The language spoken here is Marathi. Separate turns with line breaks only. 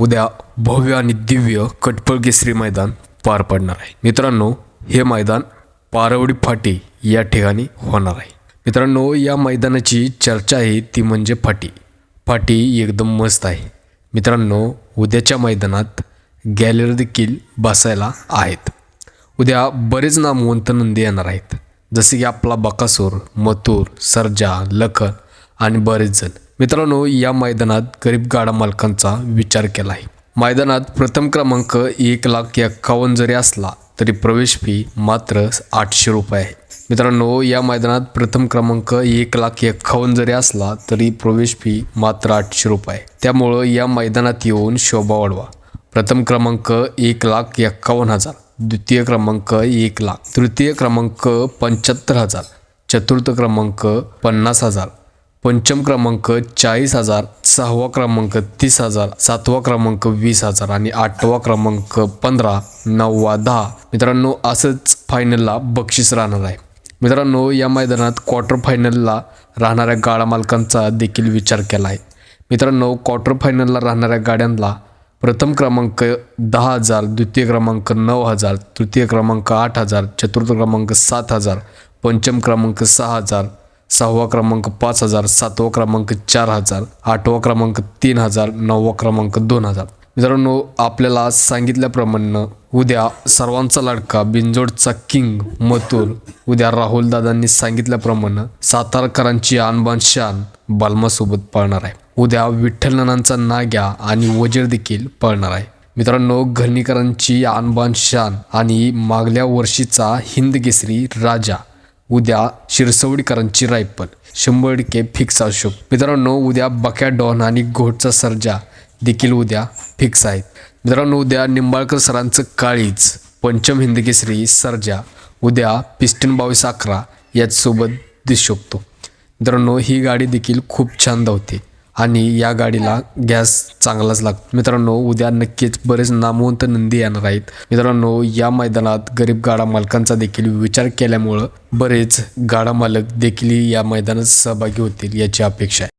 उद्या भव्य आणि दिव्य कटपळ केसरी मैदान पार पडणार आहे. मित्रांनो हे मैदान पारवडी फाटी या ठिकाणी होणार आहे. मित्रांनो या मैदानाची चर्चा आहे ती म्हणजे फाटी. फाटी एकदम मस्त आहे. मित्रांनो उद्याच्या मैदानात गॅलरी देखील बसायला आहेत. उद्या बरेच नामवंत नंदी येणार आहेत. जसे की आपला बकासूर मथुर सर्जा लखन आणि बरेच जण. मित्रांनो या मैदानात गरीब गाडा मालकांचा विचार केला आहे. मैदानात प्रथम क्रमांक एक लाख एक्कावन्न जरी असला तरी प्रवेश फी मात्र आठशे रुपये आहे. मित्रांनो या मैदानात प्रथम क्रमांक एक लाख एक्कावन्न जरी असला तरी प्रवेश फी मात्र आठशे रुपये आहे. त्यामुळं या मैदानात येऊन शोभा वाढवा. प्रथम क्रमांक एक लाख एक्कावन्न हजार द्वितीय क्रमांक एक लाख तृतीय क्रमांक पंच्याहत्तर हजार चतुर्थ क्रमांक पन्नास हजार पंचम क्रमांक चाळीस हजार सहावा क्रमांक तीस हजार सातवा क्रमांक वीस हजार आणि आठवा क्रमांक पंधरा नववा दहा. मित्रांनो असंच फायनलला बक्षीस राहणार आहे. मित्रांनो या मैदानात क्वार्टर फायनलला राहणाऱ्या गाडा मालकांचा देखील विचार केला आहे. मित्रांनो क्वार्टर फायनलला राहणाऱ्या गाड्यांना प्रथम क्रमांक दहा हजार द्वितीय क्रमांक नऊ हजार तृतीय क्रमांक आठ हजार चतुर्थ क्रमांक सात हजार पंचम क्रमांक सहा हजार सहावा क्रमांक पाच हजार सातवा क्रमांक चार हजार आठवा क्रमांक तीन हजार नववा क्रमांक दोन हजार. मित्रांनो आपल्याला सांगितल्याप्रमाणे उद्या सर्वांचा लाडका बिंजोडचा किंग मथुर उद्या राहुल दादांनी सांगितल्याप्रमाणे सातारकरांची आणबान शान बालमासोबत पळणार आहे. उद्या विठ्ठलनानांचा नाग्या आणि वजीर देखील पळणार आहे. मित्रांनो घरणीकरांची आणबान शान आणि मागल्या वर्षीचा हिंद केसरी राजा उद्या शिरसवडीकरांची रायफल. शंभर टक्के फिक्स असू मित्रांनो उद्या बक्या डॉन आणि घोटचा सर्जा देखील उद्या फिक्स आहेत. मित्रांनो उद्या निंबाळकर सरांचं काळीज पंचम हिंदकेसरी सर्जा उद्या पिस्टन बावीस अकरा याचसोबत दिसू शकतो मित्रांनो ही गाडी देखील खूप छान धावते. आणि या गाडीला गॅस चांगलाच लागतो. मित्रांनो उद्या नक्कीच बरेच नामवंत नंदी येणार आहेत. मित्रांनो या मैदानात गरीब गाडा मालकांचा देखील विचार केल्यामुळं बरेच गाडा मालक देखील या मैदानात सहभागी होतील याची अपेक्षा आहे.